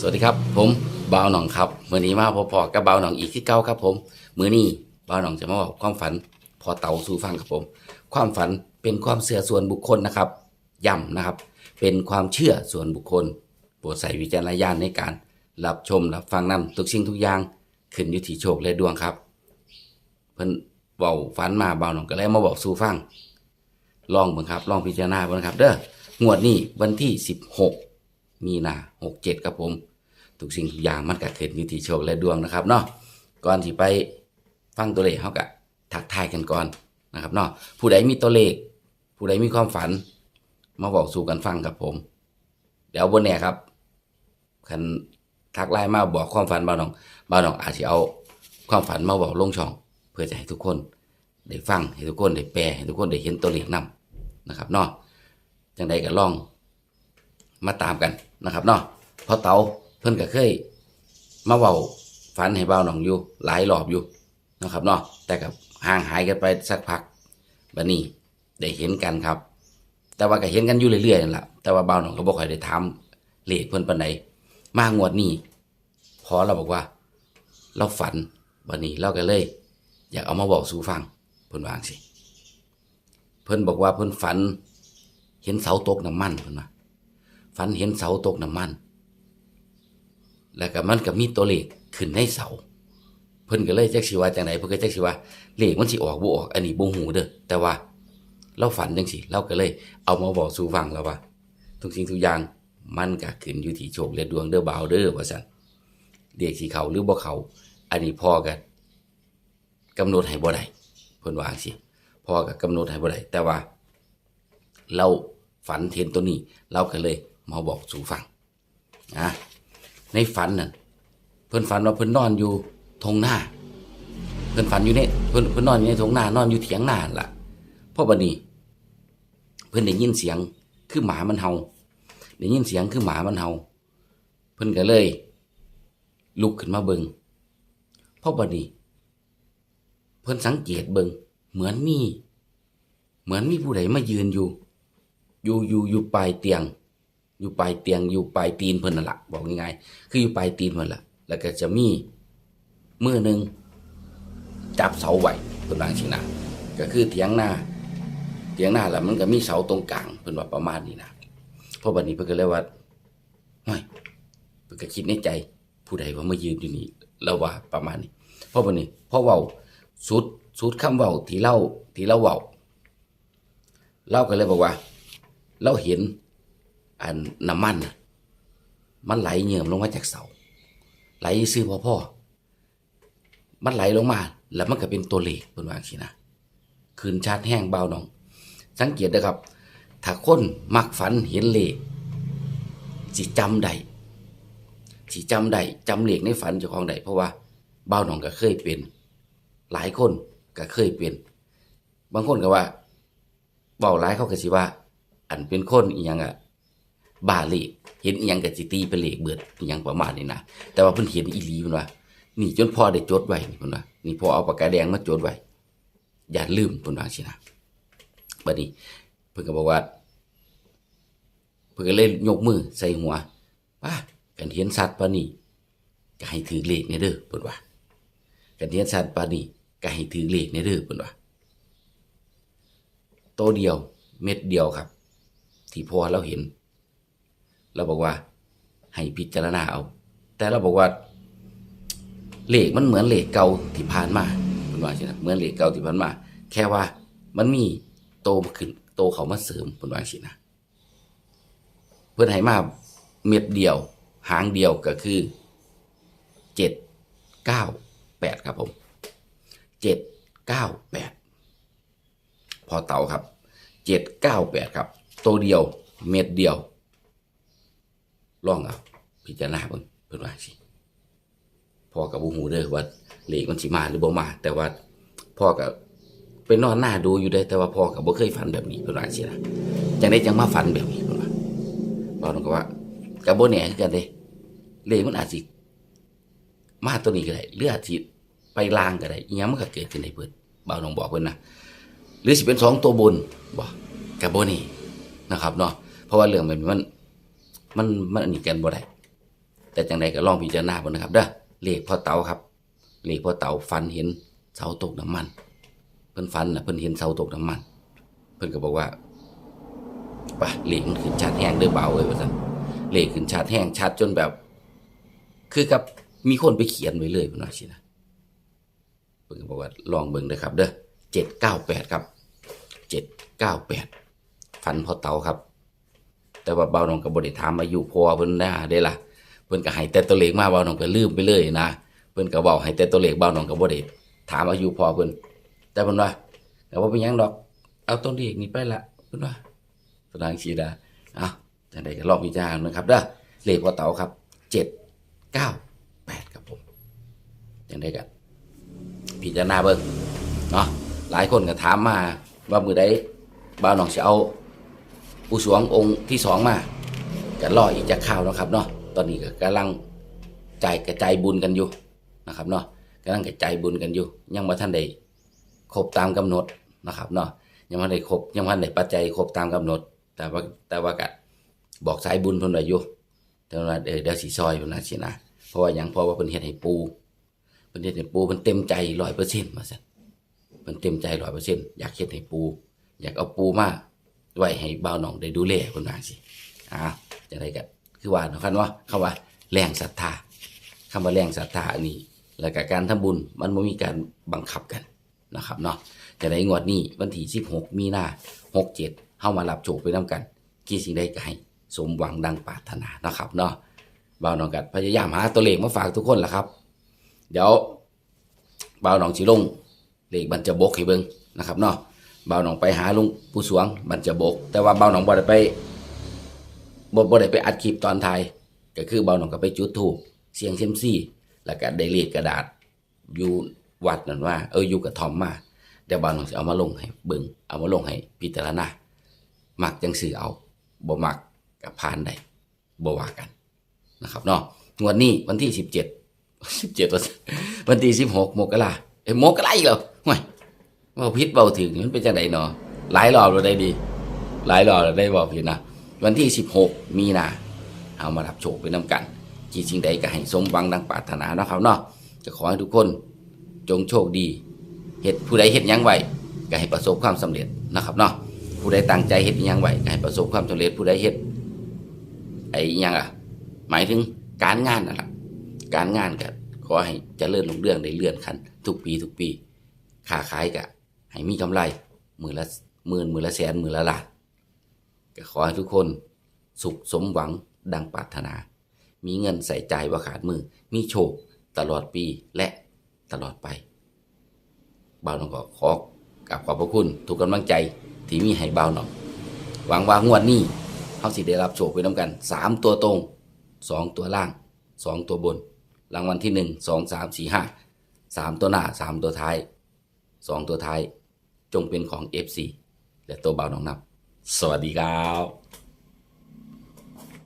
สวัสดีครับ ผมบ่าวหนองครับมื่อนี้มาพบๆกับบ่าวหนองอีกที่เก้าครับผมมื่อนี้บ่าวหนองจะมาบอกความฝันพอเต่าสู่ฟังครับผม ความฝันเป็นความเชื่อส่วนบุคคลนะครับย้ำนะครับ เป็นความเชื่อส่วนบุคคลโปรดใส่วิจารณญาณในการรับชมรับฟังนํทุกสิ่งทุกอย่างขึ้นอยู่ที่โชคและดวงครับ เพิ่นเบาฝันมาบ่าวหนองก็เลยมาบอกสู่ฟัง ลองเบิ่งครับ ลองพิจารณาเบิ่งครับ เด้องวดนี้วันที่ 16 มีนา67ครับผม ทุกสิ่งทุกอย่างมันก็ขึ้นอยู่ที่โชคและดวงนะครับเนาะก่อนที่ไปฟังตัวเลขเขาก็ทักทายกันก่อนนะครับเนาะผู้ใดมีตัวเลข ผู้ใดมีความฝัน มาบอกสู่กันฟังครับผม เดี๋ยวบนเนี่ยครับคันทักไลน์มาบอกความฝันบ่าน้องบ่าน้องอาจจะเอาความฝันมาบอกลงช่อง เพื่อจะให้ทุกคนได้ฟังให้ทุกคนได้แปลให้ทุกคนได้เห็นตัวเลขนํนะครับเนาะจังใดก็ลอง มาตามกันนะครับเนาะเพราะเตาเพิ่นก็เคย มาเว้าฝันให้เบาหนองอยู่ หลายรอบอยู่นะครับเนาะแต่กับห่างหายกันไปสักพักบัดนี้ได้เห็นกันครับ แต่ว่าก็เห็นกันอยู่เรื่อยๆนั่นแหละแต่ว่าเบาหนองก็บ่ค่อยได้ถามเลขเพิ่นปานใดมางวดนี้พอเราบอกว่า เราฝันบัดนี้เราก็เลย อยากเอามาบอกสู่ฟังเพิ่นวางซี่เพิ่นบอกว่าเพิ่นฝัน เห็นเสาตกน้ำมันเพิ่นว่า ฝันเห็นเสาตกน้ำมัน แล้วก็มันก็มีตัวเลขขึ้นในเสา เพิ่นก็เลยแจักสิว่าจังไดเพิ่นก็จักสิว่าเลขมันสิออกบ่ออก อันนี้บ่ฮู้เด้อแต่ว่า เราฝันจังซี่เราก็เลยเอามาบอกสู่ฟังแล้วว่าทุกสิ่งทุกอย่างมันก็ขึ้นอยู่ที่โชคและดวงเด้อบ่าวเด้อว่าซั่นเด็กสิเขาหรือบ่เขาอันนี้พ่อก็กำหนดให้บ่ได้เพิ่นว่าจังซี่พ่อก็กำหนดให้บ่ได้แต่ว่า เราฝันเห็นตัวนี้ เราก็เลย มาบอกสู่ฟังนะในฝันน่ะเพิ่นฝันว่าเพิ่นนอนอยู่ทงหน้า เพิ่นฝันอยู่ในเพิ่นเพิ่นนอนอยู่ในทงหน้านอนอยู่เถียงนานั่นล่ะเพราะบัดนี้ เพิ่นได้ยินเสียงคือหมามันเห่าได้ยินเสียงคือหมามันเห่าเพิ่นก็เลย ลุกขึ้นมาเบิงเพราะบัดนี้ เพิ่นสังเกตเบิงเหมือนมี เหมือนมีผู้ใดมายืนอยู่ อยู่อยู่อยู่ปลายเตียง อยู่ปลายเตียงอยู่ปลายตีนเพิ่นนั่นละบอกง่ายๆคืออยู่ปลายตีนเพิ่นละแล้วก็จะมีมือหนึ่งจับเสาไว้เพิ่นวาจังสินะก็คือเถียงหน้าเถียงหน้าล้วมันก็มีเสาตรงกลางเพิ่นว่าประมาณนี้นะเพราะบัดนี้เพิ่นก็เลยว่าห้อยเพิ่นก็คิดในใจ ผู้ใดว่ามายืนอยู่นี่แล้วว่าประมาณนี้เพราะบัดนี้เพราะเว้าสุดสุดคำเว้าที่เล่าที่เราเว้าเราก็เลยบอกว่า เราเห็น อันน้ำมันน่ะมันไหลเหยื่อมลงมาจากเสา ไหลซื้อพ่อพ่อมันไหลลงมา แล้วมันก็เป็นตัวเลขเป็นว่าสินะคืนชาติแห้งเบาหนอง สังเกตนะครับ ถ้าคนมักฝันเห็นเลขสิจำได้สิจำได้จำเลขในฝันเจ้าของได้เพราะว่าเบาหนองก็เคยเป็น หลายคนก็เคยเป็น บางคนก็ว่าเบาหลายเขาก็สิว่า อันเป็นคนอีหยังอะ บาเลขเห็นอีหยังกับสิตีเป็นเลขเบิดอีหยังประมาณนี้นะแต่ว่าเพิ่นเห็นอีหลีเพิ่นว่า นี่จนพ่อได้จดไว้นี่เพิ่นว่านี่พ่อเอาปากกาแดงมาจดไว้อย่าลืมเพิ่นว่าสินะบัดนี้ เพิ่นก็บอกว่า เพิ่นก็เลยยกมือใส่หัวป้ากันเห็นสัตว์ปานนี้ก็ให้ถือเลขในเด้อเพิ่นว่ากันเห็นสัตว์ปานนี้ก็ให้ถือเลขในเด้อเพิ่นว่าโตเดียวเม็ดเดียวครับ ที่พอเราเห็น เราบอกว่า ให้พิจารณาเอา แต่เราบอกว่าเหลขมันเหมือนเหลขเก่าที่ผ่านมาเป็นว่าใช่ไหมเหมือนเหลขเก่าที่ผ่านมา แค่ว่ามันมีโตมาขึ้นโตเขามาเสริมเป็นว่าใช่นะเพื่อนให้มาเม็ดเดียว หางเดียวก็คือเจ็ดเก้าแปดครับผมเจ็ดเก้าแปดพอเต่าครับเจ็ดเก้าแปดครับ ตัวเดียวเม็ดเดียว ลองเอาพิจารณาเบิ่งเพิ่นว่าสิพ่อกับบูหูเด้อว่าเลขมันสิมาหรือบ่มา แต่ว่าพ่อกับไปนอนหน้าดูอยู่ได้แต่ว่าพ่อกับบ่เคยฝันแบบนี้เพิ่นว่าสินะจังได้จังมาฝันแบบนี้เพิ่นว่าบ่ต้องก็ว่ากับบ่แหน่คือกันเด้เลขมันอาจสิมาตัวนี้ก็ได้หรืออาจสิไปลางก็ได้อีหยังมันก็เกิดขึ้นได้เบิดบ่าวน้องบอกเพิ่นนะหรือสิเป็นสองตัวบนบ่กับโบนี่นะครับเนาะเพราะว่าเรื่องแบบนี้มัน มันมันอันนี้กันบ่ได้แต่จังใดก็ลองพิจารณาบ่นะครับเด้อเลขพ่อเต๋าครับเลขพ่อเต๋าฟันเห็นเสาตกน้ำมัน เพิ่นฟันนะเพิ่นเห็นเสาตกน้ำมัน เพิ่นก็บอกว่าป่ะเหลขมันขึ้นชัดแห้งเด้อเบาเอ้ยว่าซั่นเหลขขึ้นชัดแห้งชัดจนแบบ คือกับมีคนไปเขียนไว้เลยเพิ่นว่าสินะเพิ่นก็บอกว่าลองเบิ่งเด้อครับ เด้อ798 ครับ 798 ฟันพ่อเตาครับ แต่ว่าเบาหนองก็บ่ได้ถามอายุพอเพิ่นนะเด้ล่ะเพิ่นก็ให้แต่ตัวเลขมาเบาหนองก็ลืมไปเลยนะเพิ่นก็เว้าให้แต่ตัวเลขเบาหนองก็บ่ได้ถามอายุพอเพิ่นแต่เพิ่นว่าก็บ่เป็นยังดอก เอาตัวเลขนี้ไปละเพิ่นว่าแสดงสีดาอ้าจังไดก็ลองพิจารณานะครับเด้อเลขพ่อเต๋าครับ798ครับผมจังไดก็พิจารณาเบิ่งเนาะหลายคนก็ถามมาว่ามือใดบ่าวหนองสิเอา ผู้สวงองค์ที่สองมาจะรออีกจะข่าวนะครับเนาะตอนนี้ก็กำลังจ่ายกระจายบุญกันอยู่นะครับเนาะกำลังกระจายบุญกันอยู่ ยังมาท่านใดครบตามกำหนดนะครับเนาะยังมาได้ครบยังมาได้ปัจจัยครบตามกำหนด แต่ว่าแต่ว่าก็บอกสายบุญเพิ่นไว้อยู่แต่ว่าเดี๋ยวเดี๋ยวสิซอยเพิ่นน่ะสินะเพราะว่าหยังเพราะว่าเพิ่นเฮ็ดให้ปูเพิ่นเฮ็ดให้ปูเพิ่นเต็มใจ100%ว่าซั่นเพิ่นเต็มใจ100%อยากเฮ็ดให้ปู อยากเอาปูมา ไว้ให้บ่าวน้องได้ดูแลคนว่าสิอ่าจะไดกันคือว่าเนาะคันว่าคำว่าแรงศรัทธาคำว่าแรงศรัทธาอันนี้ แล้วก็การทำบุญมันไม่มีการบังคับกันนะครับเนาะจะได้งวดนี้วันที่16 มีนา67เฮามารับโชคไปนํกันกี่สิ่งใดก็ให้สมหวังดังปรารถนานะครับเนาะบ่าวน้องกันพยายามหาตัวเลขมาฝากทุกคนล่ะครับ เดี๋ยวบ่าวน้องสิลงเลขบรรจบกให้เบิ่งนะครับเนาะ บาหนองไปหาลุงผู้สวงมันจะบก แต่ว่าเบาหนองบ่ได้ไปบ่บ่ได้ไปอัดคลิปตอนท้ายก็คือเบาหนองก็ไปจุดธูปเสียงเซมซี่ แล้วก็ได้เลขกระดาษ อยู่วัดนั่นว่า เอออยู่กับทอมมาเดี๋ยวเบาหนองจะเอามาลงให้เบิ่งเอามาลงให้พิจารณามักจังสื่อเอาบ่มักกับพานใดบ่ว่ากันนะครับเนาะงวดนี้วันที่สิบเจ็ดสิบเจ็ดวันที่สิบหกมกราเอ้ยมกราอีกแล้วห่วย ว่าพิษเบาถึงมันเป็นจังไดเนาะหลายรอบเราได้ดี หลายรอบเราได้บอกผิดนะวันที่ 16 มีนาเอามารับโชคไปน้ำกันกี่สิ่งใดก็ให้สมหวังดังปรารถนาเนาะครับเนาะจะขอให้ทุกคนจงโชคดีเฮ็ดผู้ใดเฮ็ดยังไหวก็ให้ประสบความสำเร็จนะครับเนาะผู้ใดตั้งใจเฮ็ดยังไหวก็ให้ประสบความสำเร็จผู้ใดเฮ็ดไอ้ยังอะ หมายถึงการงานนั่นแหละการงานก็ขอให้จเจริญรุ่งเรื่องได้เลื่อนขั้นทุกปีทุกปีค้าขายกะ ให้มีกำไรมือละหมื่นมือละแสนมือละล้านก็ขอให้ทุกคนสุขสมหวังดังปรารถนา มีเงินใส่ใจว่าขาดมือ มีโชคตลอดปีและตลอดไปบ่าวน้องก็ขอกับขอบพระคุณทุกกำลังใจที่มีให้บ่าวน้องหวังว่างวดนี้เขาสิได้รับโชคไปน้ำกันสามตัวตรงสองตัวล่างสองตัวบน รางวัลที่หนึ่งสองสามสี่ห้าสามตัวหน้าสามตัวท้ายสองตัวท้าย จงเป็นของ FC และตัวเบาหนองนับ สวัสดีครับ